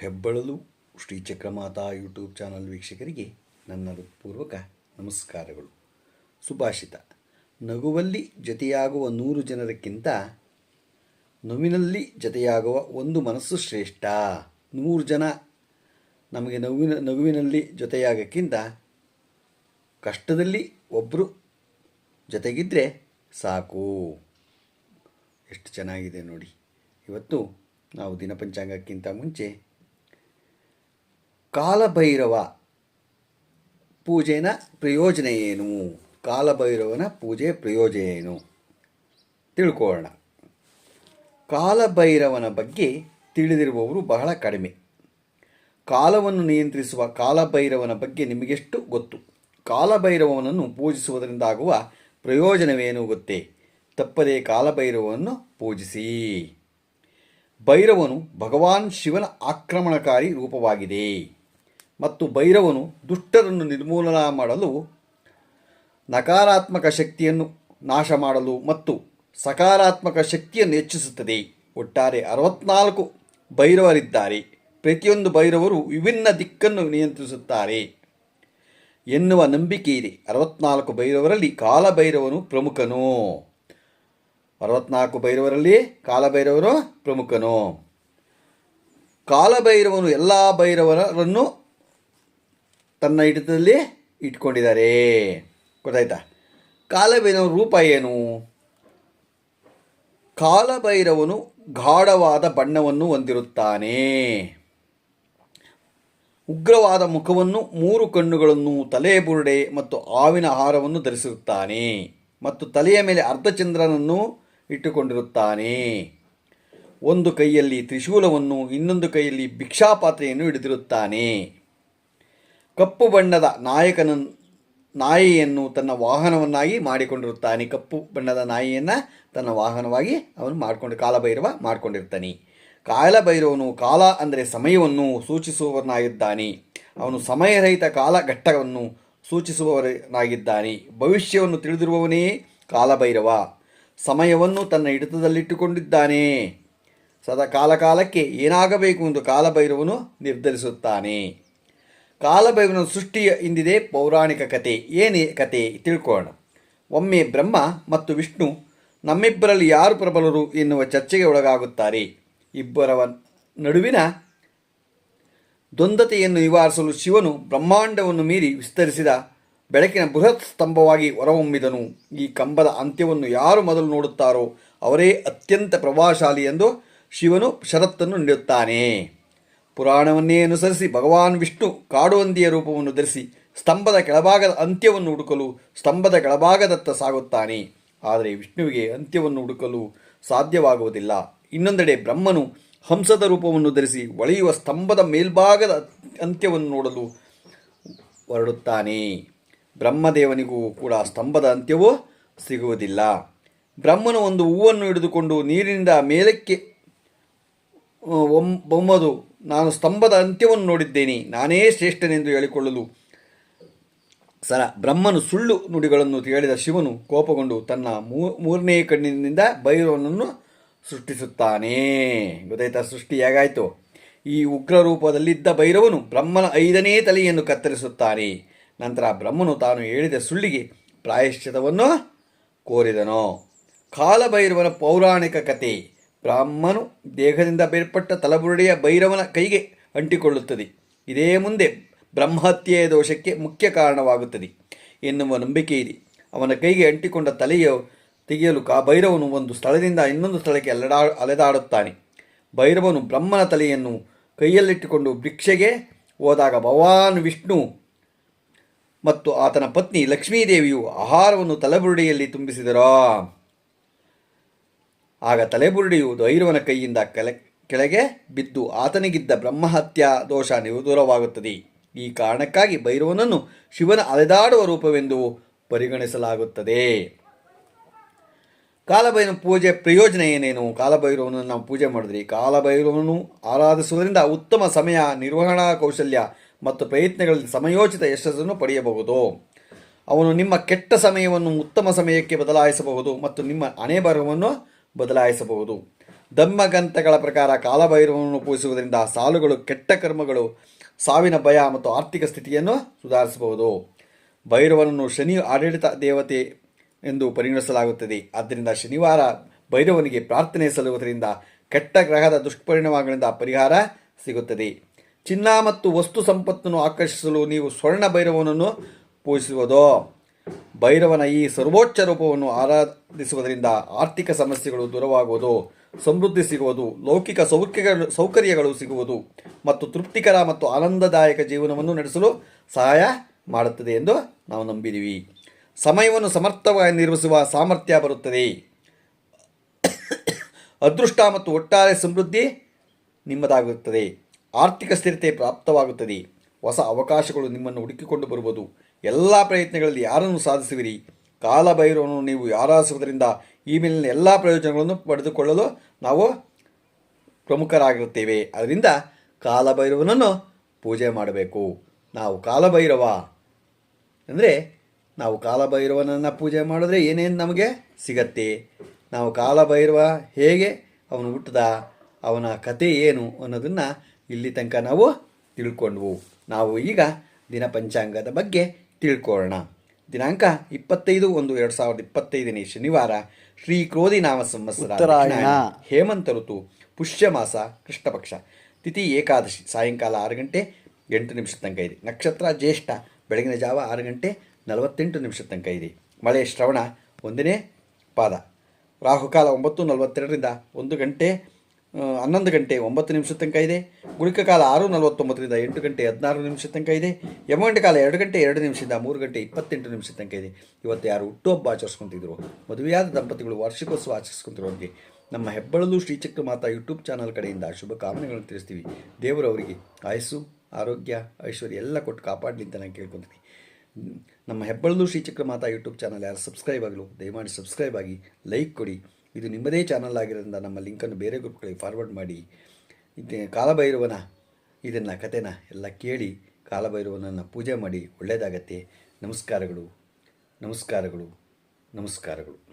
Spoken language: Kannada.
ಹೆಬ್ಬಳಲು ಶ್ರೀ ಚಕ್ರಮಾತಾ ಯೂಟ್ಯೂಬ್ ಚಾನಲ್ ವೀಕ್ಷಕರಿಗೆ ನನ್ನ ಪೂರ್ವಕ ನಮಸ್ಕಾರಗಳು. ಸುಭಾಷಿತ. ನಗುವಲ್ಲಿ ಜೊತೆಯಾಗುವ ನೂರು ಜನರಕ್ಕಿಂತ ನೋವಿನಲ್ಲಿ ಜೊತೆಯಾಗುವ ಒಂದು ಮನಸ್ಸು ಶ್ರೇಷ್ಠ. ನೂರು ಜನ ನಮಗೆ ನಗುವಿನ ನಗುವಿನಲ್ಲಿ ಜೊತೆಯಾಗಕ್ಕಿಂತ ಕಷ್ಟದಲ್ಲಿ ಒಬ್ಬರು ಜೊತೆಗಿದ್ದರೆ ಸಾಕು. ಎಷ್ಟು ಚೆನ್ನಾಗಿದೆ ನೋಡಿ. ಇವತ್ತು ನಾವು ದಿನಪಂಚಾಂಗಕ್ಕಿಂತ ಮುಂಚೆ ಕಾಲಭೈರವ ಪೂಜೆನ ಪ್ರಯೋಜನ ಏನು ಕಾಲಭೈರವನ ಪೂಜೆ ಪ್ರಯೋಜನ ಏನು ತಿಳ್ಕೊಳ್ಳೋಣ. ಕಾಲಭೈರವನ ಬಗ್ಗೆ ತಿಳಿದಿರುವವರು ಬಹಳ ಕಡಿಮೆ. ಕಾಲವನ್ನು ನಿಯಂತ್ರಿಸುವ ಕಾಲಭೈರವನ ಬಗ್ಗೆ ನಿಮಗೆಷ್ಟು ಗೊತ್ತು? ಕಾಲಭೈರವನನ್ನು ಪೂಜಿಸುವುದರಿಂದ ಆಗುವ ಪ್ರಯೋಜನವೇನು ಗೊತ್ತೇ? ತಪ್ಪದೇ ಕಾಲಭೈರವನ್ನು ಪೂಜಿಸಿ. ಭೈರವನು ಭಗವಾನ್ ಶಿವನ ಆಕ್ರಮಣಕಾರಿ ರೂಪವಾಗಿದೆ. ಮತ್ತು ಭೈರವನು ದುಷ್ಟರನ್ನು ನಿರ್ಮೂಲನ ಮಾಡಲು ನಕಾರಾತ್ಮಕ ಶಕ್ತಿಯನ್ನು ನಾಶ ಮಾಡಲು ಮತ್ತು ಸಕಾರಾತ್ಮಕ ಶಕ್ತಿಯನ್ನು ಹೆಚ್ಚಿಸುತ್ತದೆ. ಒಟ್ಟಾರೆ ಅರವತ್ನಾಲ್ಕು ಭೈರವರಿದ್ದಾರೆ. ಪ್ರತಿಯೊಂದು ಭೈರವರು ವಿಭಿನ್ನ ದಿಕ್ಕನ್ನು ನಿಯಂತ್ರಿಸುತ್ತಾರೆ. ಎನ್ನುವ ನಂಬಿಕೆ ಇದೆ. ಅರವತ್ನಾಲ್ಕು ಭೈರವರಲ್ಲಿ ಕಾಲಭೈರವನು ಪ್ರಮುಖನು. ಅರವತ್ನಾಲ್ಕು ಭೈರವರಲ್ಲಿ ಕಾಲಭೈರವರು ಪ್ರಮುಖನು. ಕಾಲಭೈರವನು ಎಲ್ಲ ಭೈರವರನ್ನು ತನ್ನ ಹಿಡಿತದಲ್ಲಿ ಇಟ್ಕೊಂಡಿದ್ದಾರೆ. ಗೊತ್ತಾಯ್ತಾ? ಕಾಲಭೈರವನ ರೂಪ ಏನು? ಕಾಲಭೈರವನು ಗಾಢವಾದ ಬಣ್ಣವನ್ನು ಹೊಂದಿರುತ್ತಾನೆ. ಉಗ್ರವಾದ ಮುಖವನ್ನು ಮೂರು ಕಣ್ಣುಗಳನ್ನು, ತಲೆ ಬುರುಡೆ ಮತ್ತು ಆವಿನ ಆಹಾರವನ್ನು ಧರಿಸಿರುತ್ತಾನೆ ಮತ್ತು ತಲೆಯ ಮೇಲೆ ಅರ್ಧಚಂದ್ರನನ್ನು ಇಟ್ಟುಕೊಂಡಿರುತ್ತಾನೆ. ಒಂದು ಕೈಯಲ್ಲಿ ತ್ರಿಶೂಲವನ್ನು, ಇನ್ನೊಂದು ಕೈಯಲ್ಲಿ ಭಿಕ್ಷಾಪಾತ್ರೆಯನ್ನು ಹಿಡಿದಿರುತ್ತಾನೆ. ಕಪ್ಪು ಬಣ್ಣದ ನಾಯಕನ ನಾಯಿಯನ್ನು ತನ್ನ ವಾಹನವನ್ನಾಗಿ ಮಾಡಿಕೊಂಡಿರುತ್ತಾನೆ. ಕಪ್ಪು ಬಣ್ಣದ ನಾಯಿಯನ್ನು ತನ್ನ ವಾಹನವಾಗಿ ಅವನು ಮಾಡಿಕೊಂಡು ಕಾಲಭೈರವ ಮಾಡಿಕೊಂಡಿರ್ತಾನೆ. ಕಾಲಭೈರವನು ಕಾಲ ಅಂದರೆ ಸಮಯವನ್ನು ಸೂಚಿಸುವವನಾಗಿದ್ದಾನೆ. ಅವನು ಸಮಯರಹಿತ ಕಾಲಘಟ್ಟವನ್ನು ಸೂಚಿಸುವವನಾಗಿದ್ದಾನೆ. ಭವಿಷ್ಯವನ್ನು ತಿಳಿದಿರುವವನೇ ಕಾಲಭೈರವ. ಸಮಯವನ್ನು ತನ್ನ ಹಿಡಿತದಲ್ಲಿಟ್ಟುಕೊಂಡಿದ್ದಾನೆ. ಸದಾ ಕಾಲಕಾಲಕ್ಕೆ ಏನಾಗಬೇಕು ಎಂದು ಕಾಲಭೈರವನು ನಿರ್ಧರಿಸುತ್ತಾನೆ. ಕಾಲಭೈರವನ ಸೃಷ್ಟಿಯ ಹಿಂದಿದೆ ಪೌರಾಣಿಕ ಕತೆ. ಏನೇ ಕತೆ ತಿಳ್ಕೊಳ್ಳೋಣ. ಒಮ್ಮೆ ಬ್ರಹ್ಮ ಮತ್ತು ವಿಷ್ಣು ನಮ್ಮಿಬ್ಬರಲ್ಲಿ ಯಾರು ಪ್ರಬಲರು ಎನ್ನುವ ಚರ್ಚೆಗೆ ಒಳಗಾಗುತ್ತಾರೆ. ಇಬ್ಬರ ನಡುವಿನ ದ್ವಂದ್ವತೆಯನ್ನು ನಿವಾರಿಸಲು ಶಿವನು ಬ್ರಹ್ಮಾಂಡವನ್ನು ಮೀರಿ ವಿಸ್ತರಿಸಿದ ಬೆಳಕಿನ ಬೃಹತ್ ಸ್ತಂಭವಾಗಿ ಹೊರಹೊಮ್ಮಿದನು. ಈ ಕಂಬದ ಅಂತ್ಯವನ್ನು ಯಾರು ಮೊದಲು ನೋಡುತ್ತಾರೋ ಅವರೇ ಅತ್ಯಂತ ಪ್ರಭಾವಶಾಲಿ ಎಂದು ಶಿವನು ಷರತ್ತನ್ನು ನೀಡುತ್ತಾನೆ. ಪುರಾಣವನ್ನೇ ಅನುಸರಿಸಿ ಭಗವಾನ್ ವಿಷ್ಣು ಕಾಡುವಂದಿಯ ರೂಪವನ್ನು ಧರಿಸಿ ಸ್ತಂಭದ ಕೆಳಭಾಗದ ಅಂತ್ಯವನ್ನು ಹುಡುಕಲು ಸ್ತಂಭದ ಕೆಳಭಾಗದತ್ತ ಸಾಗುತ್ತಾನೆ. ಆದರೆ ವಿಷ್ಣುವಿಗೆ ಅಂತ್ಯವನ್ನು ಹುಡುಕಲು ಸಾಧ್ಯವಾಗುವುದಿಲ್ಲ. ಇನ್ನೊಂದೆಡೆ ಬ್ರಹ್ಮನು ಹಂಸದ ರೂಪವನ್ನು ಧರಿಸಿ ಒಳೆಯುವ ಸ್ತಂಭದ ಮೇಲ್ಭಾಗದ ಅಂತ್ಯವನ್ನು ನೋಡಲು ಹೊರಡುತ್ತಾನೆ. ಬ್ರಹ್ಮದೇವನಿಗೂ ಕೂಡ ಸ್ತಂಭದ ಅಂತ್ಯವೂ ಸಿಗುವುದಿಲ್ಲ. ಬ್ರಹ್ಮನು ಒಂದು ಹೂವನ್ನು ಹಿಡಿದುಕೊಂಡು ನೀರಿನಿಂದ ಮೇಲಕ್ಕೆ ಬೊಮ್ಮದು ನಾನು ಸ್ತಂಭದ ಅಂತ್ಯವನ್ನು ನೋಡಿದ್ದೇನೆ. ನಾನೇ ಶ್ರೇಷ್ಠನೆಂದು ಹೇಳಿಕೊಳ್ಳಲು. ಸರ, ಬ್ರಹ್ಮನು ಸುಳ್ಳು ನುಡಿಗಳನ್ನು ಹೇಳಿದ ಶಿವನು ಕೋಪಗೊಂಡು ತನ್ನ ಮೂರನೇ ಕಣ್ಣಿನಿಂದ ಭೈರವನನ್ನು ಸೃಷ್ಟಿಸುತ್ತಾನೆ. ಗೊತ್ತಾಯ್ತಾ ಸೃಷ್ಟಿ ಹೇಗಾಯಿತು? ಈ ಉಗ್ರ ರೂಪದಲ್ಲಿದ್ದ ಭೈರವನು ಬ್ರಹ್ಮನ ಐದನೇ ತಲೆಯನ್ನು ಕತ್ತರಿಸುತ್ತಾನೆ. ನಂತರ ಬ್ರಹ್ಮನು ತಾನು ಹೇಳಿದ ಸುಳ್ಳಿಗೆ ಪ್ರಾಯಶ್ಚಿತವನ್ನು ಕೋರಿದನು. ಕಾಲಭೈರವನ ಪೌರಾಣಿಕ ಕತೆ. ಬ್ರಾಹ್ಮನು ದೇಹದಿಂದ ಬೇರ್ಪಟ್ಟ ತಲಬುರುಡೆಯ ಭೈರವನ ಕೈಗೆ ಅಂಟಿಕೊಳ್ಳುತ್ತದೆ. ಇದೇ ಮುಂದೆ ಬ್ರಹ್ಮಹತ್ಯೆಯ ದೋಷಕ್ಕೆ ಮುಖ್ಯ ಕಾರಣವಾಗುತ್ತದೆ. ಎನ್ನುವ ನಂಬಿಕೆ ಇದೆ. ಅವನ ಕೈಗೆ ಅಂಟಿಕೊಂಡ ತಲೆಯ ತೆಗೆಯಲು ಕಾ ಭೈರವನು ಒಂದು ಸ್ಥಳದಿಂದ ಇನ್ನೊಂದು ಸ್ಥಳಕ್ಕೆ ಅಲೆಡಾ ಅಲೆದಾಡುತ್ತಾನೆ. ಭೈರವನು ಬ್ರಹ್ಮನ ತಲೆಯನ್ನು ಕೈಯಲ್ಲಿಟ್ಟುಕೊಂಡು ಭಿಕ್ಷೆಗೆ ಹೋದಾಗ ಭಗವಾನ್ ವಿಷ್ಣು ಮತ್ತು ಆತನ ಪತ್ನಿ ಲಕ್ಷ್ಮೀದೇವಿಯು ಆಹಾರವನ್ನು ತಲೆಬುರುಡೆಯಲ್ಲಿ ತುಂಬಿಸಿದರೋ? ಆಗ ತಲೆಬುರುಡಿಯು ಧೈರ್ವನ ಕೈಯಿಂದ ಕೆಲ, ಕೆಳಗೆ ಬಿದ್ದು ಆತನಿಗಿದ್ದ ಬ್ರಹ್ಮಹತ್ಯಾ ದೋಷ ದೂರವಾಗುತ್ತದೆ ಈ ಕಾರಣಕ್ಕಾಗಿ ಭೈರವನನ್ನು ಶಿವನ ಅಲೆದಾಡುವ ರೂಪವೆಂದು ಪರಿಗಣಿಸಲಾಗುತ್ತದೆ. ಕಾಲಭೈರವನ ಪೂಜೆ ಪ್ರಯೋಜನ ಏನೇನು? ಕಾಲಭೈರವನನ್ನು ನಾವು ಪೂಜೆ ಮಾಡಿದ್ರಿ ಕಾಲಭೈರವನು ಆರಾಧಿಸುವುದರಿಂದ ಉತ್ತಮ ಸಮಯ, ನಿರ್ವಹಣಾ ಕೌಶಲ್ಯ ಮತ್ತು ಪ್ರಯತ್ನಗಳಲ್ಲಿ ಸಮಯೋಚಿತ ಯಶಸ್ಸನ್ನು ಪಡೆಯಬಹುದು. ಅವನು ನಿಮ್ಮ ಕೆಟ್ಟ ಸಮಯವನ್ನು ಉತ್ತಮ ಸಮಯಕ್ಕೆ ಬದಲಾಯಿಸಬಹುದು ಮತ್ತು ನಿಮ್ಮ ಹಣೆ ಬರಹವನ್ನು ಬದಲಾಯಿಸಬಹುದು. ಧರ್ಮಗ್ರಂಥಗಳ ಪ್ರಕಾರ ಕಾಲಭೈರವನನ್ನು ಪೂಜಿಸುವುದರಿಂದ ಸಾಲುಗಳು, ಕೆಟ್ಟ ಕರ್ಮಗಳು, ಸಾವಿನ ಭಯ ಮತ್ತು ಆರ್ಥಿಕ ಸ್ಥಿತಿಯನ್ನು ಸುಧಾರಿಸಬಹುದು. ಭೈರವನನ್ನು ಶನಿ ಆಡಳಿತ ದೇವತೆ ಎಂದು ಪರಿಗಣಿಸಲಾಗುತ್ತದೆ. ಆದ್ದರಿಂದ ಶನಿವಾರ ಭೈರವನಿಗೆ ಪ್ರಾರ್ಥನೆ ಸಲ್ಲುವುದರಿಂದ ಕೆಟ್ಟ ಗ್ರಹದ ದುಷ್ಪರಿಣಾಮಗಳಿಂದ ಪರಿಹಾರ ಸಿಗುತ್ತದೆ. ಚಿನ್ನ ಮತ್ತು ವಸ್ತು ಸಂಪತ್ತನ್ನು ಆಕರ್ಷಿಸಲು ನೀವು ಸ್ವರ್ಣ ಭೈರವನನ್ನು ಪೂಜಿಸುವುದು ಭೈರವನ ಈ ಸರ್ವೋಚ್ಚ ರೂಪವನ್ನು ಆರಾಧಿಸುವುದರಿಂದ ಆರ್ಥಿಕ ಸಮಸ್ಯೆಗಳು ದೂರವಾಗುವುದು, ಸಮೃದ್ಧಿ ಸಿಗುವುದು, ಲೌಕಿಕ ಸೌಖ್ಯಗಳು, ಸೌಕರ್ಯಗಳು ಸಿಗುವುದು ಮತ್ತು ತೃಪ್ತಿಕರ ಮತ್ತು ಆನಂದದಾಯಕ ಜೀವನವನ್ನು ನಡೆಸಲು ಸಹಾಯ ಮಾಡುತ್ತದೆ ಎಂದು ನಾವು ನಂಬಿದ್ದೀವಿ ಸಮಯವನ್ನು ಸಮರ್ಥವಾಗಿ ನಿರ್ವಹಿಸುವ ಸಾಮರ್ಥ್ಯ ಬರುತ್ತದೆ. ಅದೃಷ್ಟ ಮತ್ತು ಒಟ್ಟಾರೆ ಸಮೃದ್ಧಿ ನಿಮ್ಮದಾಗುತ್ತದೆ. ಆರ್ಥಿಕ ಸ್ಥಿರತೆ ಪ್ರಾಪ್ತವಾಗುತ್ತದೆ. ಹೊಸ ಅವಕಾಶಗಳು ನಿಮ್ಮನ್ನು ಹುಡುಕಿಕೊಂಡು ಬರುವುದು ಎಲ್ಲ ಪ್ರಯತ್ನಗಳಲ್ಲಿ ಯಾರನ್ನು ಸಾಧಿಸುವಿರಿ? ಕಾಲಭೈರವನ್ನು ನೀವು ಆರಾಧಿಸುವುದರಿಂದ ಈ ಮೇಲಿನ ಎಲ್ಲ ಪ್ರಯೋಜನಗಳನ್ನು ಪಡೆದುಕೊಳ್ಳಲು ನಾವು ಪ್ರಮುಖರಾಗಿರುತ್ತೇವೆ. ಅದರಿಂದ ಕಾಲಭೈರವನನ್ನು ಪೂಜೆ ಮಾಡಬೇಕು. ನಾವು ಕಾಲಭೈರವ. ಅಂದರೆ ನಾವು ಕಾಲಭೈರವನನ್ನು ಪೂಜೆ ಮಾಡಿದ್ರೆ ಏನೇನು ನಮಗೆ ಸಿಗತ್ತೆ? ನಾವು ಕಾಲಭೈರವ ಹೇಗೆ ಅವನು ಹುಟ್ಟದ, ಅವನ ಕತೆ ಏನು ಅನ್ನೋದನ್ನು ಇಲ್ಲಿ ತನಕ ನಾವು ತಿಳ್ಕೊಂಡ್ವು. ನಾವು ಈಗ ದಿನ ಪಂಚಾಂಗದ ಬಗ್ಗೆ ತಿಳ್ಕೊಳ್ಳೋಣ ದಿನಾಂಕ ಇಪ್ಪತ್ತೈದು ಒಂದು ಎರಡು ಸಾವಿರದ ಇಪ್ಪತ್ತೈದನೇ ಶನಿವಾರ ಶ್ರೀ ಕ್ರೋಧಿ ನಾಮ ಸಂವತ್ಸರ ಹೇಮಂತ ಋತು ಪುಷ್ಯ ಮಾಸ ಕೃಷ್ಣಪಕ್ಷ. ತಿಥಿ ಏಕಾದಶಿ ಸಾಯಂಕಾಲ ಆರು ಗಂಟೆ ಎಂಟು ನಿಮಿಷ ತನಕ ಇದೆ. ನಕ್ಷತ್ರ ಜ್ಯೇಷ್ಠ ಬೆಳಗಿನ ಜಾವ ಆರು ಗಂಟೆ ನಲವತ್ತೆಂಟು ನಿಮಿಷ ತನಕ ಇದೆ. ಮಳೆ ಶ್ರವಣ ಒಂದನೇ ಪಾದ. ರಾಹುಕಾಲ ಒಂಬತ್ತು ನಲವತ್ತೆರಡರಿಂದ ಒಂದು ಗಂಟೆ ಹನ್ನೊಂದು ಗಂಟೆ ಒಂಬತ್ತು ನಿಮಿಷ ತನಕ ಇದೆ. ಗುಳಿಕ ಕಾಲ ಆರು ನಲವತ್ತೊಂಬತ್ತರಿಂದ ಎಂಟು ಗಂಟೆ ಹದಿನಾರು ನಿಮಿಷ ತನಕ ಇದೆ. ಯಮಗಂಟೆ ಕಾಲ ಎರಡು ಗಂಟೆ ಎರಡು ನಿಮಿಷದಿಂದ ಮೂರು ಗಂಟೆ ಇಪ್ಪತ್ತೆಂಟು ನಿಮಿಷ ತನಕ ಇದೆ. ಇವತ್ತು ಯಾರು ಹುಟ್ಟುಹಬ್ಬ ಆಚರಿಸ್ಕೊತಿದ್ರು? ಮದುವೆಯಾದ ದಂಪತಿಗಳು ವಾರ್ಷಿಕೋತ್ಸವ ಆಚರಿಸ್ಕೊಂತಿರೋರಿಗೆ ನಮ್ಮ ಹೆಬ್ಬಳಲು ಶ್ರೀಚಕ್ರ ಮಾತಾ ಯೂಟ್ಯೂಬ್ ಚಾನಲ್ ಕಡೆಯಿಂದ ಶುಭ ಕಾಮನೆಗಳನ್ನು ತಿಳಿಸ್ತೀವಿ. ದೇವರು ಅವರಿಗೆ ಆಯಸ್ಸು, ಆರೋಗ್ಯ, ಐಶ್ವರ್ಯ ಎಲ್ಲ ಕೊಟ್ಟು ಕಾಪಾಡಲಿ ಅಂತ ನಾನು ಕೇಳ್ಕೊತೀನಿ. ನಮ್ಮ ಹೆಬ್ಬಳಲು ಶ್ರೀಚಕ್ರ ಮಾತಾ ಯೂಟ್ಯೂಬ್ ಚಾನಲ್ ಯಾರು ಸಬ್ಸ್ಕ್ರೈಬ್ ಆಗಲು ದಯಮಾಡಿ ಸಬ್ಸ್ಕ್ರೈಬ್ ಆಗಿ ಲೈಕ್ ಕೊಡಿ. ಇದು ನಿಮ್ಮದೇ ಚಾನಲ್ ಆಗಿರೋದ್ರಿಂದ ನಮ್ಮ ಲಿಂಕನ್ನು ಬೇರೆ ಗ್ರೂಪ್ಗಳಿಗೆ ಫಾರ್ವರ್ಡ್ ಮಾಡಿ. ಇದು ಕಾಲಭೈರವನ, ಇದನ್ನು ಕತೆನ ಎಲ್ಲ ಕೇಳಿ ಕಾಲಭೈರವನನ್ನು ಪೂಜೆ ಮಾಡಿ ಒಳ್ಳೆಯದಾಗತ್ತೆ ನಮಸ್ಕಾರಗಳು. ನಮಸ್ಕಾರಗಳು. ನಮಸ್ಕಾರಗಳು.